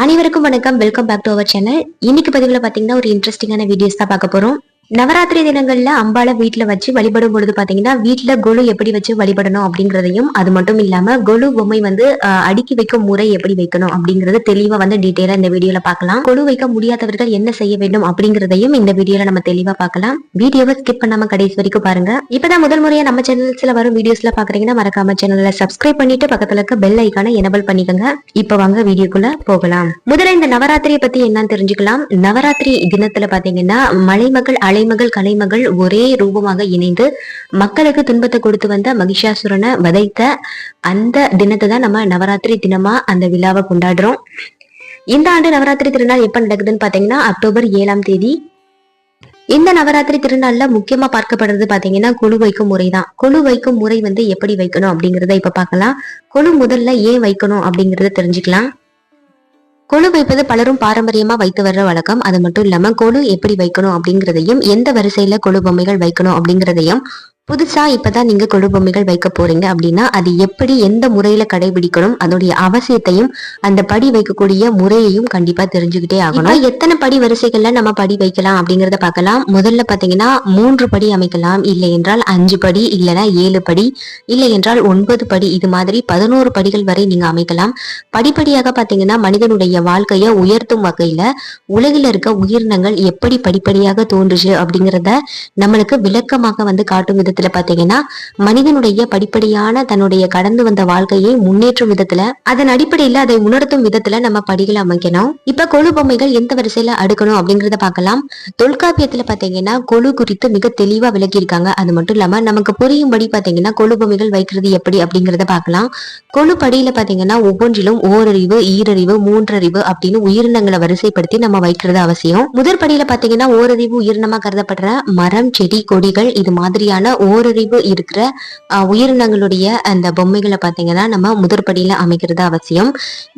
அனைவருக்கும் வணக்கம். Welcome back to our channel இன்னைக்கு பதிவில் பாத்தீங்கன்னா ஒரு இன்ட்ரெஸ்டிங்கான வீடியோஸ் தான் பார்க்க போறோம். நவராத்திரி தினங்கள்ல அம்பால வீட்டுல வச்சு வழிபடும் பொழுது பாத்தீங்கன்னா வீட்டுல கொலு எப்படி வச்சு வழிபடணும் அப்படிங்கறதையும் அது மட்டும் இல்லாம கொலு பொம்மை வந்து அடுக்கி வைக்கும் முறை எப்படி வைக்கணும் அப்படிங்கறது தெளிவா வந்து டீட்டெயிலா இந்த வீடியோல பாக்கலாம். கொலு வைக்க முடியாதவர்கள் என்ன செய்ய வேண்டும் அப்படிங்கறதையும் இந்த வீடியோல நம்ம தெளிவா பாக்கலாம். வீடியோவை ஸ்கிப் பண்ணாம கடைசி வரைக்கும் பாருங்க. இப்பதான் முதல் முறையா நம்ம சேனல்ஸ்ல வரும் வீடியோஸ்ல பாக்குறீங்கன்னா மறக்காம சேனல்ல சப்ஸ்கிரைப் பண்ணிட்டு பக்கத்துல இருக்க பெல் ஐக்கான எனபிள் பண்ணிக்கோங்க. இப்ப வாங்க வீடியோக்குள்ள போகலாம். முதல்ல இந்த நவராத்திரியை பத்தி என்னன்னு தெரிஞ்சுக்கலாம். நவராத்திரி தினத்துல பாத்தீங்கன்னா மலை மக்கள் மலைமகள் கலைமகள் ஒரே ரூபமாக இணைந்து மக்களுக்கு துன்பத்தை கொடுத்து வந்த மகிஷாசுரனை வதைத்த அந்த தினத்தை தான் நம்ம நவராத்திரி தினமா அந்த விழாவை கொண்டாடுறோம். இந்த ஆண்டு நவராத்திரி திருநாள் எப்ப நடக்குதுன்னு பாத்தீங்கன்னா அக்டோபர் ஏழாம் தேதி. இந்த நவராத்திரி திருநாள்ல முக்கியமா பார்க்கப்படுறது பாத்தீங்கன்னா குழு வைக்கும் முறை தான். வைக்கும் முறை வந்து எப்படி வைக்கணும் அப்படிங்கறத இப்ப பாக்கலாம் கொழு முதல்ல ஏன் வைக்கணும் அப்படிங்கறத தெரிஞ்சுக்கலாம். கொலு வைப்பது பலரும் பாரம்பரியமா வைத்து வர்ற வழக்கம். அது மட்டும் இல்லாம கொலு எப்படி வைக்கணும் அப்படிங்கறதையும் எந்த வரிசையில கொலு பொம்மைகள் வைக்கணும் அப்படிங்கறதையும் புதுசா இப்பதான் நீங்க கொலு பொம்மைகள் வைக்க போறீங்க அப்படின்னா அது எப்படி எந்த முறையில கடைபிடிக்கணும் அதோடைய அவசியத்தையும் அந்த படி வைக்கக்கூடிய முறையையும் கண்டிப்பா தெரிஞ்சுக்கிட்டே ஆகணும். இப்ப எத்தனை படி வரிசைகள்ல நம்ம படி வைக்கலாம் அப்படிங்கறத பார்க்கலாம். முதல்ல பாத்தீங்கன்னா மூன்று படி அமைக்கலாம். இல்லை என்றால் அஞ்சு படி இல்லைன்னா ஏழு படி இல்லை என்றால் ஒன்பது படி. இது மாதிரி பதினோரு படிகள் வரை நீங்க அமைக்கலாம். படிப்படியாக பாத்தீங்கன்னா மனிதனுடைய வாழ்க்கையை உயர்த்தும் வகையில உலகில் இருக்க உயிரினங்கள் எப்படி படிப்படியாக தோன்றுச்சு அப்படிங்கிறத நம்மளுக்கு விளக்கமாக வந்து காட்டும் விதத்துல பாத்தீங்கன்னா மனிதனுடைய படிப்படியான தன்னுடைய கடந்து வந்த வாழ்க்கையை முன்னேற்றும் விதத்துல அதன் அடிப்படையில அதை உணர்த்தும் விதத்துல நம்ம படிகள் அமைக்கணும். இப்ப கொழு பொம்மைகள் எந்த வரிசையில அடுக்கணும் அப்படிங்கறத பார்க்கலாம். தொல்காப்பியத்துல பாத்தீங்கன்னா கொழு குறித்து மிக தெளிவா விளக்கியிருக்காங்க. அது மட்டும் இல்லாம நமக்கு புரியும்படி பாத்தீங்கன்னா கொழு பொம்மைகள் வைக்கிறது எப்படி அப்படிங்கறத பார்க்கலாம். கொழு படியில பாத்தீங்கன்னா ஒவ்வொன்றிலும் ஓரறிவு ஈரறிவு மூன்றறிவு அப்படின்னு உயிரினங்களை வரிசைப்படுத்தி நம்ம வைக்கிறது அவசியம். முதற்படியில பாத்தீங்கன்னா ஓரறிவு உயிரினமா கருதப்படுற மரம் செடி கொடிகள் இது மாதிரியான ஓரறிவு இருக்கிற உயிரினங்களுடைய அந்த பொம்மைகளை பாத்தீங்கன்னா நம்ம முதற் படியில அமைக்கிறது அவசியம்.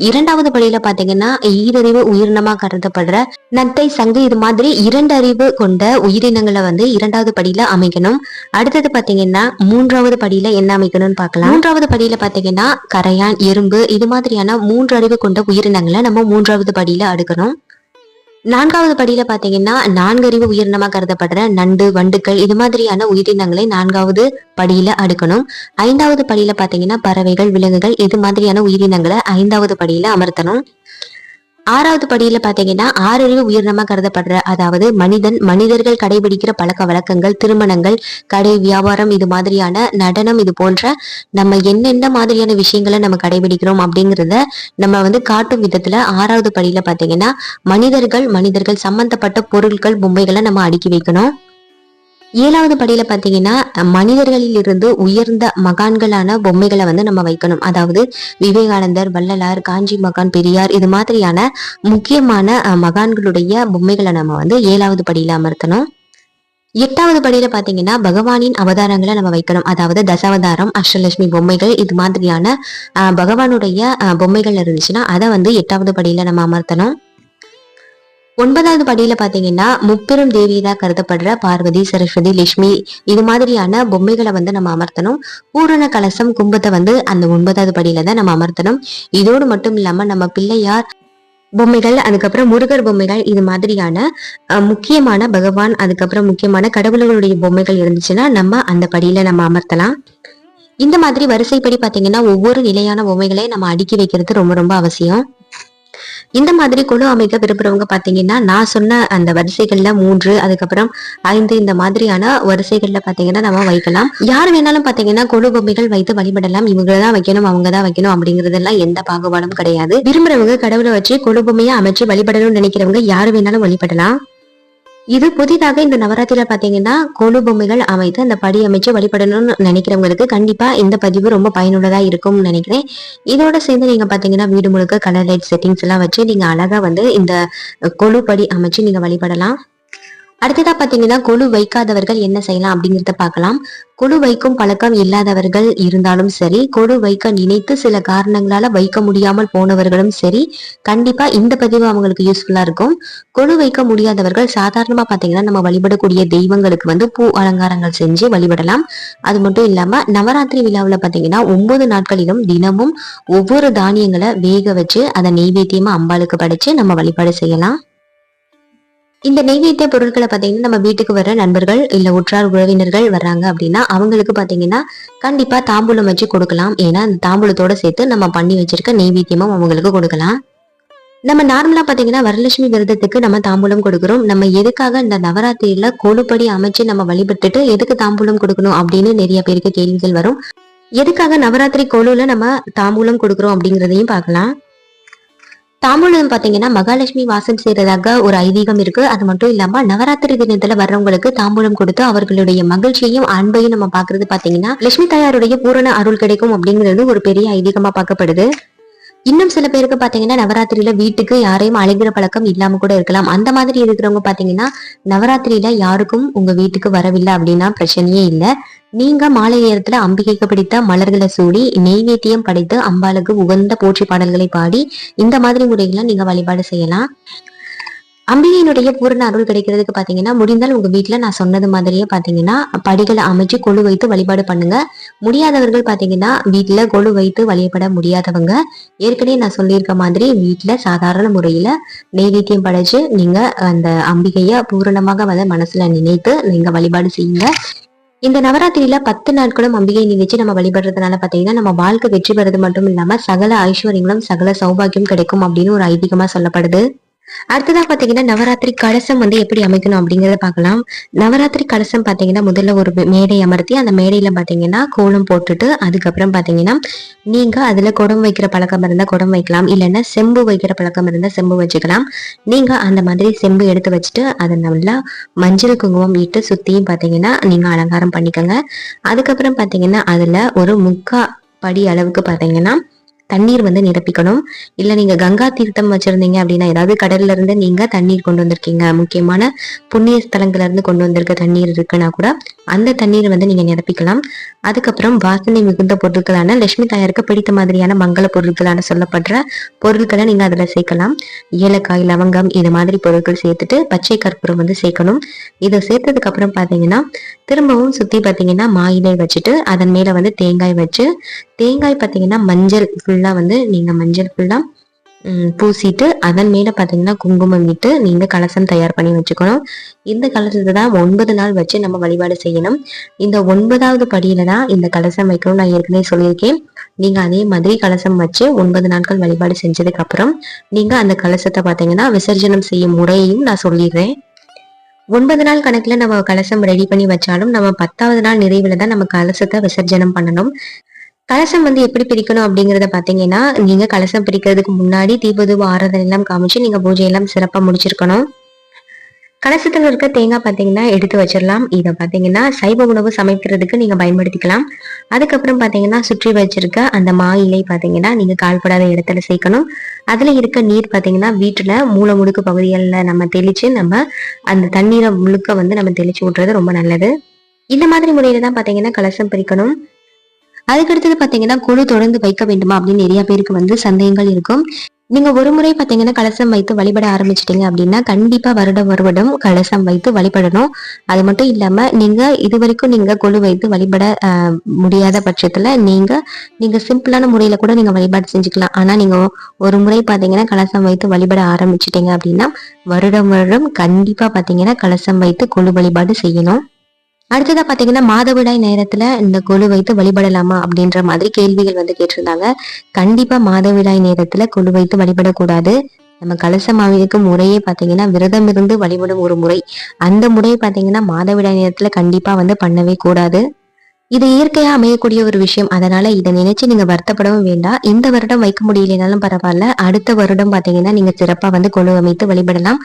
இரண்டாவது படியில பார்த்தீங்கன்னா ஈரறிவு உயிரினமா கருதப்படுற நத்தை சங்கு இது மாதிரி இரண்டு அறிவு கொண்ட உயிரினங்களை வந்து இரண்டாவது படியில அமைக்கணும். அடுத்தது பாத்தீங்கன்னா மூன்றாவது படியில என்ன அமைக்கணும்னு பார்க்கலாம் மூன்றாவது படியில பார்த்தீங்கன்னா கரையான் எறும்பு இது மாதிரியான மூன்று அறிவு கொண்ட உயிரினங்களை நம்ம மூன்றாவது படியில அடுக்கணும். நான்காவது படியில பாத்தீங்கன்னா நான்கறிவு உயிரினமா கருதப்படுற நண்டு வண்டுக்கள் இது மாதிரியான உயிரினங்களை நான்காவது படியில அடுக்கணும். ஐந்தாவது படியில பாத்தீங்கன்னா பறவைகள் விலங்குகள் இது மாதிரியான உயிரினங்களை ஐந்தாவது படியில அமர்த்தணும். ஆறாவது படியில பாத்தீங்கன்னா ஆறறிவு உயிரினமா கருதப்படுற அதாவது மனிதன் மனிதர்கள் கடைபிடிக்கிற பழக்க வழக்கங்கள் திருமணங்கள் கடை வியாபாரம் இது மாதிரியான நடனம் இது போன்ற நம்ம என்னென்ன மாதிரியான விஷயங்களை நம்ம கடைபிடிக்கிறோம் அப்படிங்கிறத நம்ம வந்து காட்டும் விதத்துல ஆறாவது படியில பாத்தீங்கன்னா மனிதர்கள் மனிதர்கள் சம்பந்தப்பட்ட பொருட்கள் பொம்மைகளை நம்ம அடுக்கி வைக்கணும். ஏழாவது படியில பாத்தீங்கன்னா மனிதர்களில் இருந்து உயர்ந்த மகான்களான பொம்மைகளை வந்து நம்ம வைக்கணும். அதாவது விவேகானந்தர் வள்ளலார் காஞ்சி மகான் பெரியார் இது மாதிரியான முக்கியமான மகான்களுடைய பொம்மைகளை நம்ம வந்து ஏழாவது படியில அமர்த்தணும். எட்டாவது படியில பாத்தீங்கன்னா பகவானின் அவதாரங்களை நம்ம வைக்கணும். அதாவது தசாவதாரம் அஷ்டலட்சுமி பொம்மைகள் இது மாதிரியான அஹ், பகவானுடைய அஹ், பொம்மைகள் இருந்துச்சுன்னா அதை வந்து எட்டாவது படியில நம்ம அமர்த்தணும். ஒன்பதாவது படியில பாத்தீங்கன்னா முப்பெரும் தேவியதா கருதப்படுற பார்வதி சரஸ்வதி லட்சுமி இது மாதிரியான பொம்மைகளை வந்து நம்ம அமர்த்தணும். பூரண கலசம் கும்பத்தை வந்து அந்த ஒன்பதாவது படியில தான் நம்ம அமர்த்தணும். இதோடு மட்டும் இல்லாம நம்ம பிள்ளையார் பொம்மைகள் அதுக்கப்புறம் முருகர் பொம்மைகள் இது மாதிரியான முக்கியமான பகவான் அதுக்கப்புறம் முக்கியமான கடவுள்களுடைய பொம்மைகள் இருந்துச்சுன்னா நம்ம அந்த படியில நம்ம அமர்த்தலாம். இந்த மாதிரி வரிசைப்படி பாத்தீங்கன்னா ஒவ்வொரு நிலையான பொம்மைகளை நம்ம அடுக்கி வைக்கிறது ரொம்ப ரொம்ப அவசியம். இந்த மாதிரி குழு அமைக்க விரும்புறவங்க பாத்தீங்கன்னா நான் சொன்ன அந்த வரிசைகள்ல மூன்று அதுக்கப்புறம் ஐந்து இந்த மாதிரியான வரிசைகள்ல பாத்தீங்கன்னா நம்ம வைக்கலாம். யார் வேணாலும் பாத்தீங்கன்னா கொழு பொம்மைகள் வைத்து வழிபடலாம். இவங்க தான் வைக்கணும் அவங்க தான் வைக்கணும் அப்படிங்கறதெல்லாம் எந்த பாகுபாடும் கிடையாது. விரும்புறவங்க கடவுளை வச்சு குழு பொம்மையை அமைச்சு வழிபடணும்னு நினைக்கிறவங்க யார் வேணாலும் வழிபடலாம். இது புதிதாக இந்த நவராத்திரியில பாத்தீங்கன்னா கோலு பொம்மைகள் அமைத்து அந்த படி அமைச்சு வழிபடணும்னு நினைக்கிறவங்களுக்கு கண்டிப்பா இந்த பதிவு ரொம்ப பயனுள்ளதா இருக்கும்னு நினைக்கிறேன். இதோட சேர்ந்து நீங்க பாத்தீங்கன்னா வீடு முழுக்க கலர் லைட் செட்டிங்ஸ் எல்லாம் வச்சு நீங்க அழகா வந்து இந்த கொலு படி அமைச்சு நீங்க வழிபடலாம். அடுத்ததா பாத்தீங்கன்னா கொலு வைக்காதவர்கள் என்ன செய்யலாம் அப்படிங்கறத பார்க்கலாம். கொலு வைக்கும் பழக்கம் இல்லாதவர்கள் இருந்தாலும் சரி கொலு வைக்க நினைத்து சில காரணங்களால வைக்க முடியாமல் போனவர்களும் சரி கண்டிப்பா இந்த பதிவு அவங்களுக்கு யூஸ்ஃபுல்லா இருக்கும். கொலு வைக்க முடியாதவர்கள் சாதாரணமா பாத்தீங்கன்னா நம்ம வழிபடக்கூடிய தெய்வங்களுக்கு வந்து பூ அலங்காரங்கள் செஞ்சு வழிபடலாம். அது மட்டும் இல்லாம நவராத்திரி விழாவில் பாத்தீங்கன்னா ஒன்பது நாட்களிலும் தினமும் ஒவ்வொரு தானியங்களை வேக வச்சு அதை நெய்வேத்தியமா அம்பாளுக்கு படைச்சு நம்ம வழிபாடு செய்யலாம். இந்த நெய்வேத்திய பொருட்களை பார்த்தீங்கன்னா நம்ம வீட்டுக்கு வர நண்பர்கள் இல்லை உற்றார் உறவினர்கள் வர்றாங்க அப்படின்னா அவங்களுக்கு பார்த்தீங்கன்னா கண்டிப்பாக தாம்பூலம் வச்சு கொடுக்கலாம். ஏன்னா அந்த தாம்பூலத்தோட சேர்த்து நம்ம பண்ணி வச்சிருக்க நெய்வேத்தியமும் அவங்களுக்கு கொடுக்கலாம். நம்ம நார்மலாக பார்த்தீங்கன்னா வரலட்சுமி விரதத்துக்கு நம்ம தாம்பூலம் கொடுக்குறோம். நம்ம எதுக்காக இந்த நவராத்திரியில கொழுப்படி அமைச்சு நம்ம வழிபட்டுட்டு எதுக்கு தாம்பூலம் கொடுக்கணும் அப்படின்னு நிறைய பேருக்கு கேள்விகள் வரும். எதுக்காக நவராத்திரி கொழுல நம்ம தாம்பூலம் கொடுக்குறோம் அப்படிங்கிறதையும் பார்க்கலாம். தாம்பூலம் பாத்தீங்கன்னா மகாலட்சுமி வாசம் செய்யறதாக ஒரு ஐதீகம் இருக்கு. அது மட்டும் இல்லாம நவராத்திரி தினத்துல வர்றவங்களுக்கு தாம்பூலம் கொடுத்து அவர்களுடைய மகிழ்ச்சியையும் அன்பையும் நம்ம பாக்குறது பாத்தீங்கன்னா லட்சுமி தாயாருடைய பூரண அருள் கிடைக்கும் அப்படிங்கிறது ஒரு பெரிய ஐதீகமா பார்க்கப்படுது. இன்னும் சில பேருக்கு பாத்தீங்கன்னா நவராத்திரியில வீட்டுக்கு யாரையும் அழைக்கிற பழக்கம் இல்லாம கூட இருக்கலாம். அந்த மாதிரி இருக்கிறவங்க பாத்தீங்கன்னா நவராத்திரியில யாருக்கும் உங்க வீட்டுக்கு வரவில்லை அப்படின்னா பிரச்சனையே இல்லை. நீங்க மாலை நேரத்துல அம்பிகைக்கு பிடித்த மலர்களை சூடி நெய்வேத்தியம் படைத்து அம்பாளுக்கு உகந்த போற்றி பாடல்களை பாடி இந்த மாதிரி முறைகளை நீங்க வழிபாடு செய்யலாம். அம்பிகையினுடைய பூரண அருள் கிடைக்கிறதுக்கு பாத்தீங்கன்னா முடிந்தால் உங்க வீட்டுல நான் சொன்னது மாதிரியே பாத்தீங்கன்னா படிகளை அமைச்சு கொழு வைத்து வழிபாடு பண்ணுங்க. முடியாதவர்கள் பாத்தீங்கன்னா வீட்டுல கொழு வைத்து வழிபட முடியாதவங்க. ஏற்கனவே நான் சொல்லியிருக்க மாதிரி வீட்டுல சாதாரண முறையில நெய்வேத்தியம் படைச்சு நீங்க அந்த அம்பிகைய பூரணமாக வந்து மனசுல நினைத்து நீங்க வழிபாடு செய்யுங்க. இந்த நவராத்திரியில பத்து நாட்களும் அம்பிகை நினைச்சு நம்ம வழிபடுறதுனால பாத்தீங்கன்னா நம்ம வாழ்க்கை வெற்றி பெறது மட்டும் இல்லாம சகல ஐஸ்வர்யங்களும் சகல சௌபாகியம் கிடைக்கும் அப்படின்னு ஒரு ஐதீகமா சொல்லப்படுது. அடுத்ததா பாத்தீங்கன்னா நவராத்திரி கலசம் வந்து எப்படி அமைக்கணும் அப்படிங்கறத பார்க்கலாம். நவராத்திரி கலசம் பாத்தீங்கன்னா முதல்ல ஒரு மேடை அமர்த்தி அந்த மேடையில பாத்தீங்கன்னா கோலம் போட்டுட்டு அதுக்கப்புறம் பாத்தீங்கன்னா நீங்க அதுல குடம் வைக்கிற பழக்கம் இருந்தா குடம் வைக்கலாம். இல்லைன்னா செம்பு வைக்கிற பழக்கம் இருந்தா செம்பு வச்சுக்கலாம். நீங்க அந்த மாதிரி செம்பு எடுத்து வச்சுட்டு அதை நல்லா மஞ்சள் குங்குமம் இட்டு சுத்தியும் பாத்தீங்கன்னா நீங்க அலங்காரம் பண்ணிக்கோங்க. அதுக்கப்புறம் பாத்தீங்கன்னா அதுல ஒரு முக்கா படி அளவுக்கு பாத்தீங்கன்னா தண்ணீர் வந்து நிரப்பிக்கணும். இல்ல நீங்க கங்கா தீர்த்தம் வச்சிருந்தீங்க அப்படின்னா ஏதாவது கடல்ல இருந்து நீங்க தண்ணீர் கொண்டு வந்திருக்கீங்க. முக்கியமான புண்ணிய ஸ்தலங்கள்ல இருந்து கொண்டு வந்திருக்க தண்ணீர் இருக்குன்னா கூட அந்த தண்ணீர் வந்து நீங்க நிரப்பிக்கலாம். அதுக்கப்புறம் வாசனை மிகுந்த பொருட்களான லட்சுமி தாயாருக்கு பிடித்த மாதிரியான மங்கள பொருட்களான சொல்லப்படுற பொருட்களை நீங்க அதுல சேர்க்கலாம். ஏலக்காய் லவங்கம் இது மாதிரி பொருட்கள் சேர்த்துட்டு பச்சை கற்பூரம் வந்து சேர்க்கணும். இதை சேர்த்ததுக்கு அப்புறம் பாத்தீங்கன்னா திரும்பவும் சுத்தி பாத்தீங்கன்னா மாயிலை வச்சுட்டு அதன் மேல வந்து தேங்காய் வச்சு தேங்காய் பாத்தீங்கன்னா மஞ்சள் ஃபுல்லாக வந்து நீங்க மஞ்சள் ஃபுல்லா பூசிட்டு அதன் மேல பாத்தீங்கன்னா குங்குமம் விட்டு நீங்க கலசம் தயார் பண்ணி வச்சுக்கணும். இந்த கலசத்தை தான் ஒன்பது நாள் வச்சு நம்ம வழிபாடு செய்யணும். இந்த ஒன்பதாவது படியில தான் இந்த கலசம் வைக்கணும் நான் ஏற்கனவே சொல்லியிருக்கேன். நீங்க அதே மாதிரி கலசம் வச்சு ஒன்பது நாட்கள் வழிபாடு செஞ்சதுக்கு அப்புறம் நீங்க அந்த கலசத்தை பார்த்தீங்கன்னா விசர்ஜனம் செய்யும் முறையையும் நான் சொல்லிடுறேன். ஒன்பது நாள் கணக்குல நம்ம கலசம் ரெடி பண்ணி வச்சாலும் நம்ம பத்தாவது நாள் நிறைவுல தான் நம்ம கலசத்தை விசர்ஜனம் பண்ணணும். கலசம் வந்து எப்படி பிரிக்கணும் அப்படிங்கறத பாத்தீங்கன்னா நீங்க கலசம் பிரிக்கிறதுக்கு முன்னாடி தீபதூப ஆராதனை எல்லாம் காமிச்சு நீங்க பூஜை எல்லாம் சிறப்பா முடிச்சிருக்கணும். கலசத்துல இருக்க தேங்காய் பார்த்தீங்கன்னா எடுத்து வச்சிடலாம். இதை பார்த்தீங்கன்னா சைவ உணவு சமைக்கிறதுக்கு நீங்க பயன்படுத்திக்கலாம். அதுக்கப்புறம் பார்த்தீங்கன்னா சுற்றி வச்சிருக்க அந்த மா இலை பார்த்தீங்கன்னா நீங்க கால்படாத இடத்துல சேர்க்கணும். அதுல இருக்க நீர் பார்த்தீங்கன்னா வீட்டுல மூளை முடுக்கு பகுதிகளில் நம்ம தெளிச்சு நம்ம அந்த தண்ணீரை முழுக்க வந்து நம்ம தெளிச்சு விட்டுறது ரொம்ப நல்லது. இந்த மாதிரி முறையில தான் பார்த்தீங்கன்னா கலசம் பிரிக்கணும். அதுக்கடுத்தது பாத்தீங்கன்னா குழு தொடர்ந்து வைக்க வேண்டுமா? அப்படின்னு நிறைய பேருக்கு வந்து சந்தேகங்கள் இருக்கும். நீங்க ஒரு முறை பாத்தீங்கன்னா கலசம் வைத்து வழிபட ஆரம்பிச்சிட்டீங்க அப்படின்னா கண்டிப்பா வருடம் வருடம் கலசம் வைத்து வழிபடணும். அது மட்டும் இல்லாம நீங்க இது வரைக்கும் நீங்க குழு வைத்து வழிபட முடியாத பட்சத்துல நீங்க நீங்க சிம்பிளான முறையில கூட நீங்க வழிபாடு செஞ்சுக்கலாம். ஆனா நீங்க ஒரு முறை பாத்தீங்கன்னா கலசம் வைத்து வழிபட ஆரம்பிச்சிட்டீங்க அப்படின்னா வருடம் வருடம் கண்டிப்பா பாத்தீங்கன்னா கலசம் வைத்து குழு வழிபாடு செய்யணும். அடுத்ததா பாத்தீங்கன்னா மாதவிடாய் நேரத்துல இந்த கொழு வைத்து வழிபடலாமா அப்படின்ற மாதிரி கேள்விகள் வந்து கேட்டிருந்தாங்க. கண்டிப்பா மாதவிடாய் நேரத்துல கொழு வைத்து வழிபடக்கூடாது. நம்ம கலசம் முறையே பாத்தீங்கன்னா விரதம் இருந்து வழிபடும் ஒரு முறை. அந்த முறையை பாத்தீங்கன்னா மாதவிடாய் நேரத்துல கண்டிப்பா வந்து பண்ணவே கூடாது. இது இயற்கையா அமையக்கூடிய ஒரு விஷயம். அதனால இதை நினைச்சு நீங்க வருத்தப்படவும் வேண்டாம். இந்த வருடம் வைக்க முடியலனாலும் பரவாயில்ல. அடுத்த வருடம் பாத்தீங்கன்னா நீங்க சிறப்பா வந்து கொழு அமைத்து வழிபடலாம்.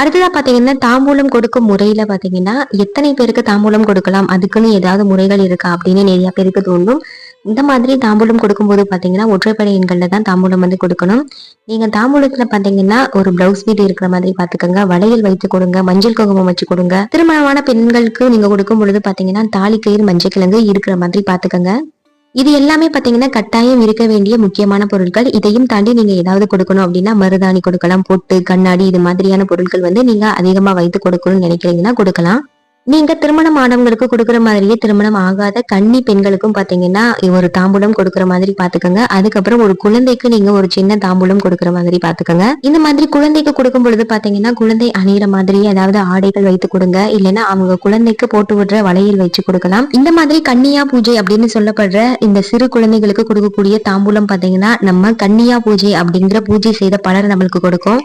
அடுத்ததா பாத்தீங்கன்னா தாம்பூலம் கொடுக்கும் முறையில பாத்தீங்கன்னா எத்தனை பேருக்கு தாம்பூலம் கொடுக்கலாம்? அதுக்குன்னு ஏதாவது முறைகள் இருக்கா? அப்படின்னு நிறைய பேருக்கு தோணும் இந்த மாதிரி தாம்பூலம் கொடுக்கும்போது பாத்தீங்கன்னா ஒற்றைப்படை எண்கள்ல தான் தாம்பூலம் வந்து கொடுக்கணும். நீங்க தாம்பூலத்துல பாத்தீங்கன்னா ஒரு பிளவுஸ் பீட் இருக்கிற மாதிரி பாத்துக்கோங்க. வளையல் வைத்து கொடுங்க. மஞ்சள் குங்குமம் வச்சு கொடுங்க. திருமணமான பெண்களுக்கு நீங்க கொடுக்கும் பொழுது பாத்தீங்கன்னா தாலி கயிறு மஞ்சள் கிழங்கு இருக்கிற மாதிரி பாத்துக்கோங்க. இது எல்லாமே பாத்தீங்கன்னா கட்டாயம் இருக்க வேண்டிய முக்கியமான பொருட்கள். இதையும் தாண்டி நீங்க ஏதாவது கொடுக்கணும் அப்படின்னா மருதாணி கொடுக்கலாம் பொட்டு கண்ணாடி இது மாதிரியான பொருட்கள் வந்து நீங்க அதிகமா வைத்து கொடுக்கணும்னு நினைக்கிறீங்கன்னா கொடுக்கலாம். நீங்க திருமணம் ஆனவங்களுக்கு கொடுக்குற மாதிரியே திருமணம் ஆகாத கன்னி பெண்களுக்கும் பாத்தீங்கன்னா ஒரு தாம்பூலம் கொடுக்குற மாதிரி பாத்துக்கோங்க. அதுக்கப்புறம் ஒரு குழந்தைக்கு நீங்க ஒரு சின்ன தாம்பூலம் கொடுக்குற மாதிரி பாத்துக்கோங்க. இந்த மாதிரி குழந்தைக்கு கொடுக்கும் பொழுது பாத்தீங்கன்னா குழந்தை அணிகிற மாதிரி ஏதாவது ஆடைகள் வைத்து கொடுங்க. இல்லைன்னா அவங்க குழந்தைக்கு போட்டு விடுற வளையல் வச்சு கொடுக்கலாம். இந்த மாதிரி கன்னியா பூஜை அப்படின்னு சொல்லப்படுற இந்த சிறு குழந்தைகளுக்கு கொடுக்கக்கூடிய தாம்பூலம் பாத்தீங்கன்னா நம்ம கன்னியா பூஜை அப்படிங்கிற பூஜை செய்த பலர் நம்மளுக்கு கொடுக்கும்.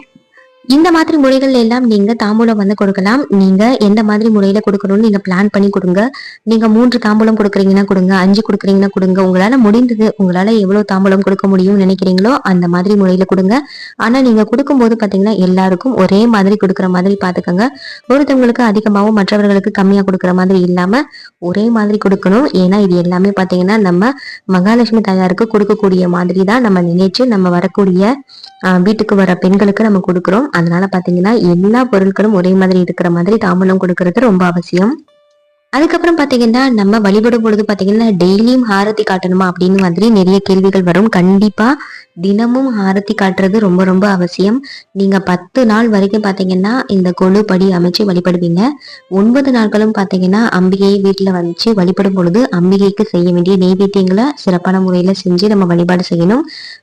இந்த மாதிரி முறைகள் எல்லாம் நீங்க தாம்பூலம் வந்து கொடுக்கலாம். நீங்க எந்த மாதிரி முறையில கொடுக்கணும்னு நீங்க பிளான் பண்ணி கொடுங்க. நீங்க மூன்று தாம்பூலம் கொடுக்குறீங்கன்னா கொடுங்க அஞ்சு கொடுக்குறீங்கன்னா கொடுங்க. உங்களால முடிந்தது உங்களால எவ்வளவு தாம்பூலம் கொடுக்க முடியும்னு நினைக்கிறீங்களோ அந்த மாதிரி முறையில கொடுங்க. ஆனா நீங்க கொடுக்கும்போது பாத்தீங்கன்னா எல்லாருக்கும் ஒரே மாதிரி கொடுக்குற மாதிரி பாத்துக்கோங்க. ஒருத்தவங்களுக்கு அதிகமாகவும் மற்றவர்களுக்கு கம்மியா கொடுக்குற மாதிரி இல்லாம ஒரே மாதிரி கொடுக்கணும். ஏன்னா இது எல்லாமே பாத்தீங்கன்னா நம்ம மகாலட்சுமி தாயாருக்கு கொடுக்கக்கூடிய மாதிரி தான் நம்ம நினைச்சு நம்ம வரக்கூடிய வீட்டுக்கு வர பெண்களுக்கு நம்ம கொடுக்குறோம். அதனால பாத்தீங்கன்னா எல்லா பொருட்களும் ஒரே மாதிரி இருக்கிற மாதிரி தாம்பூலம் கொடுக்கறது ரொம்ப அவசியம். அதுக்கப்புறம் பாத்தீங்கன்னா நம்ம வழிபடும் பொழுது பாத்தீங்கன்னா டெய்லியும் ஹாரத்தி காட்டணுமா அப்படின்னு மாதிரி நிறைய கேள்விகள் வரும். கண்டிப்பா தினமும் ஆரத்தி காட்டுறது ரொம்ப ரொம்ப அவசியம். நீங்க பத்து நாள் வரைக்கும் பாத்தீங்கன்னா இந்த கொழு படி அமைச்சு வழிபடுவீங்க. ஒன்பது நாட்களும் பாத்தீங்கன்னா அம்பிகையை வீட்டுல வச்சு வழிபடும் பொழுது அம்பிகைக்கு செய்ய வேண்டிய நெய்வேத்தியங்களை சிறப்பான முறையில செஞ்சு நம்ம வழிபாடு செய்யணும்.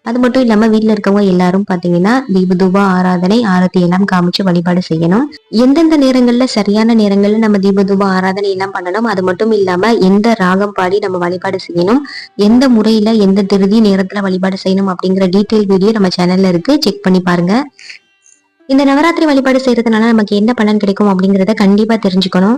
அது மட்டும் இல்லாம வீட்டுல இருக்கவங்க எல்லாரும் பாத்தீங்கன்னா தீபதூபா ஆராதனை ஆரத்தி எல்லாம் காமிச்சு வழிபாடு செய்யணும். எந்தெந்த நேரங்கள்ல சரியான நேரங்கள்ல நம்ம தீபதூபா ஆராதனை எல்லாம் பண்ணணும். அது மட்டும் இல்லாம எந்த ராகம் பாடி நம்ம வழிபாடு செய்யணும். எந்த முறையில எந்த திருதி நேரத்துல வழிபாடு செய்யணும் அப்படிங்கிற டீட்டெயில் வீடியோ நம்ம சேனல்ல இருக்கு. செக் பண்ணி பாருங்க. இந்த நவராத்திரி வழிபாடு செய்யறதுனால நமக்கு என்ன பலன் கிடைக்கும் அப்படிங்கறத கண்டிப்பா தெரிஞ்சுக்கணும்.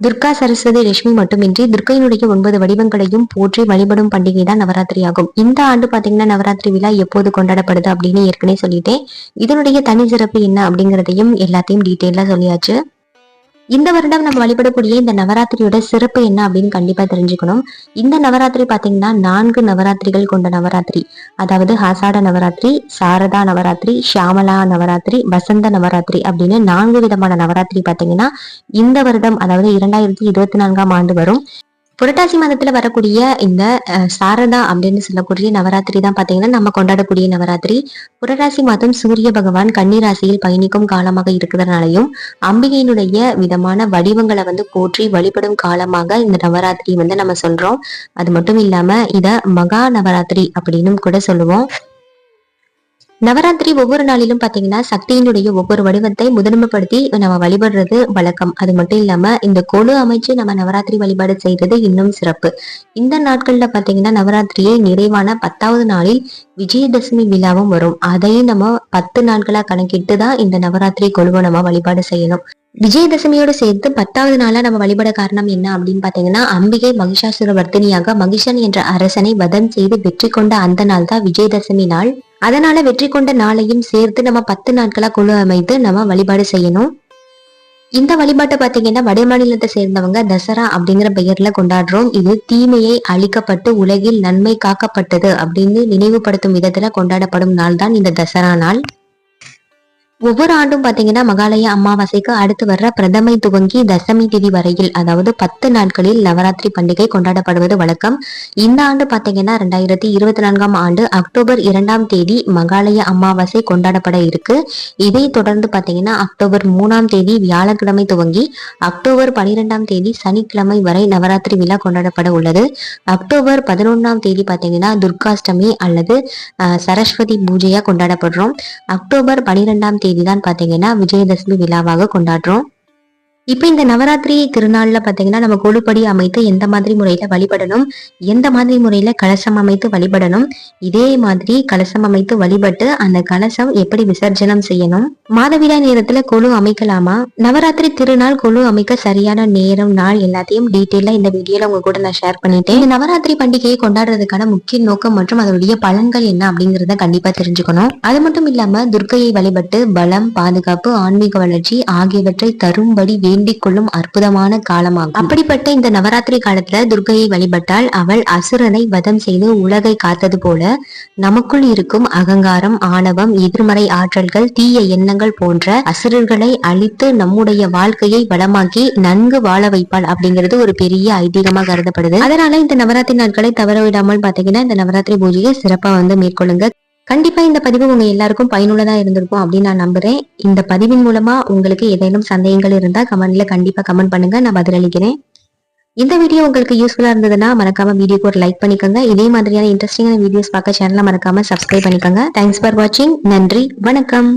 துர்கா சரஸ்வதி லட்சுமி மட்டுமின்றி துர்கையினுடைய ஒன்பது வடிவங்களையும் போற்றி வழிபடும் பண்டிகை தான் நவராத்திரி ஆகும். இந்த ஆண்டு பாத்தீங்கன்னா நவராத்திரி விழா எப்போது கொண்டாடப்படுது அப்படின்னு ஏற்கனவே சொல்லிட்டேன். இதனுடைய தனி சிறப்பு என்ன அப்படிங்கறதையும் எல்லாத்தையும் டீட்டெயிலா சொல்லியாச்சு. இந்த வருடம் நம்ம வழிபடக்கூடிய இந்த நவராத்திரியோட சிறப்பு என்ன அப்படின்னு கண்டிப்பா தெரிஞ்சுக்கணும். இந்த நவராத்திரி பாத்தீங்கன்னா நான்கு நவராத்திரிகள் கொண்ட நவராத்திரி. அதாவது ஹாசாட நவராத்திரி சாரதா நவராத்திரி ஷியாமலா நவராத்திரி வசந்த நவராத்திரி அப்படின்னு நான்கு விதமான நவராத்திரி பாத்தீங்கன்னா இந்த வருடம் அதாவது இரண்டாயிரத்தி இருபத்தி நான்காம் ஆண்டு வரும். புரட்டாசி மாதத்துல வரக்கூடிய இந்த சாரதா அப்படின்னு சொல்லக்கூடிய நவராத்திரி தான் பாத்தீங்கன்னா நம்ம கொண்டாடக்கூடிய நவராத்திரி. புரட்டாசி மாதம் சூரிய பகவான் கன்னிராசியில் பயணிக்கும் காலமாக இருக்கிறதுனாலையும் அம்பிகையினுடைய விதமான வடிவங்களை வந்து போற்றி வழிபடும் காலமாக இந்த நவராத்திரி வந்து நம்ம சொல்றோம். அது மட்டும் இல்லாம இத மகா நவராத்திரி அப்படின்னு கூட சொல்லுவோம். நவராத்திரி ஒவ்வொரு நாளிலும் பாத்தீங்கன்னா சக்தியினுடைய ஒவ்வொரு வடிவத்தை முதன்மைப்படுத்தி நம்ம வழிபடுறது வழக்கம். அது மட்டும் இல்லாம இந்த கொழு அமைச்சு நம்ம நவராத்திரி வழிபாடு செய்யறது இன்னும் சிறப்பு. இந்த நாட்கள்ல பாத்தீங்கன்னா நவராத்திரியை நிறைவான பத்தாவது நாளில் விஜயதசமி விழாவும் வரும். அதையும் நம்ம பத்து நாட்களா கணக்கிட்டு தான் இந்த நவராத்திரி கொழுவை நம்ம வழிபாடு செய்யணும். விஜயதசமியோடு சேர்த்து பத்தாவது நாளா நம்ம வழிபட காரணம் என்ன அப்படின்னு பாத்தீங்கன்னா அம்பிகை மகிஷாசுர வர்த்தினியாக மகிஷன் என்ற அரசனை வதம் செய்து வெற்றி கொண்ட அந்த நாள் தான் விஜயதசமி நாள். அதனால வெற்றி கொண்ட நாளையும் சேர்த்து நம்ம பத்து நாட்களா குழு அமைத்து நம்ம வழிபாடு செய்யணும். இந்த வழிபாட்டை பார்த்தீங்கன்னா வட மாநிலத்தை சேர்ந்தவங்க தசரா அப்படிங்கிற பெயர்ல கொண்டாடுறோம். இது தீமையை அழிக்கப்பட்டு உலகில் நன்மை காக்கப்பட்டது அப்படின்னு நினைவுபடுத்தும் விதத்துல கொண்டாடப்படும் நாள் தான் இந்த தசரா நாள். ஒவ்வொரு ஆண்டும் பாத்தீங்கன்னா மகாலய அமாவாசைக்கு அடுத்து வர்ற பிரதமை துவங்கி தசமி திதி வரையில் அதாவது பத்து நாட்களில் நவராத்திரி பண்டிகை கொண்டாடப்படுவது வழக்கம். இந்த ஆண்டு பாத்தீங்கன்னா ரெண்டாயிரத்தி இருபத்தி நான்காம் ஆண்டு அக்டோபர் இரண்டாம் தேதி மகாலய அமாவாசை கொண்டாடப்பட இருக்கு. இதை தொடர்ந்து பாத்தீங்கன்னா அக்டோபர் மூணாம் தேதி வியாழக்கிழமை துவங்கி அக்டோபர் பனிரெண்டாம் தேதி சனிக்கிழமை வரை நவராத்திரி விழா கொண்டாடப்பட உள்ளது. அக்டோபர் பதினொன்றாம் தேதி பாத்தீங்கன்னா துர்காஷ்டமி அல்லது சரஸ்வதி பூஜையா கொண்டாடப்படுறோம். அக்டோபர் பனிரெண்டாம் தேதி தான் பாத்தீங்கன்னா விஜயதசமி விழாவாக கொண்டாடுறோம். இப்போ இந்த நவராத்திரி திருநாள்ல பாத்தீங்கன்னா நம்ம கொழுப்படி அமைத்து எந்த மாதிரி முறையில வழிபடணும்? எந்த மாதிரி முறையில கலசம் அமைத்து வழிபடணும்? இதே மாதிரி கலசம் அமைத்து வழிபட்டு அந்த கலசம் எப்படி விசர்ஜனம் செய்யணும்? மாதவிடாய் நேரத்துல கொழு அமைக்கலாமா? நவராத்திரி திருநாள் கொழு அமைக்க சரியான நேரம் நாள் எல்லாத்தையும் டீட்டெயிலா இந்த வீடியோல உங்க கூட நான் ஷேர் பண்ணிட்டேன். இந்த நவராத்திரி பண்டிகையை கொண்டாடுறதுக்கான முக்கிய நோக்கம் மற்றும் அதனுடைய பலன்கள் என்ன அப்படிங்கறத கண்டிப்பா தெரிஞ்சுக்கணும். அது மட்டும் இல்லாம துர்க்கையை வழிபட்டு பலம் பாதுகாப்பு ஆன்மீக வளர்ச்சி ஆகியவற்றை தரும்படி வேண்டிக் கொள்ளும் அற்புதமான காலமாகும். அப்படிப்பட்ட இந்த நவராத்திரி காலத்துல துர்கையை வழிபட்டால் அவள் அசுரனை வதம் செய்து உலகை காத்தது போல நமக்குள் இருக்கும் அகங்காரம் ஆணவம் எதிர்மறை ஆற்றல்கள் தீய எண்ணங்கள் போன்ற அசுரர்களை அழித்து நம்முடைய வாழ்க்கையை வளமாக்கி நன்கு வாழ வைப்பாள் அப்படிங்கிறது ஒரு பெரிய ஐதீகமா கருதப்படுது. அதனால இந்த நவராத்திரி நாட்களை தவற விடாமல் பாத்தீங்கன்னா இந்த நவராத்திரி பூஜையை சிறப்பா வந்து மேற்கொள்ளுங்க. கண்டிப்பா இந்த பதிவு உங்க எல்லாருக்கும் பயனுள்ளதா இருந்திருக்கும் அப்படின்னு நான் நம்புறேன். இந்த பதிவின் மூலமா உங்களுக்கு ஏதேனும் சந்தேகங்கள் இருந்தா கமெண்ட்ல கண்டிப்பா கமெண்ட் பண்ணுங்க. நான் பதிலளிக்கிறேன். இந்த வீடியோ உங்களுக்கு யூஸ்ஃபுல்லா இருந்ததுன்னா மறக்காம வீடியோக்கு ஒரு லைக் பண்ணிக்கோங்க. இதே மாதிரியான இன்ட்ரெஸ்டிங்கான வீடியோஸ் பார்க்க சேனலை மறக்காம சப்ஸ்கிரைப் பண்ணிக்கோங்க. தேங்க்ஸ் ஃபார் வாட்சிங் நன்றி. வணக்கம்.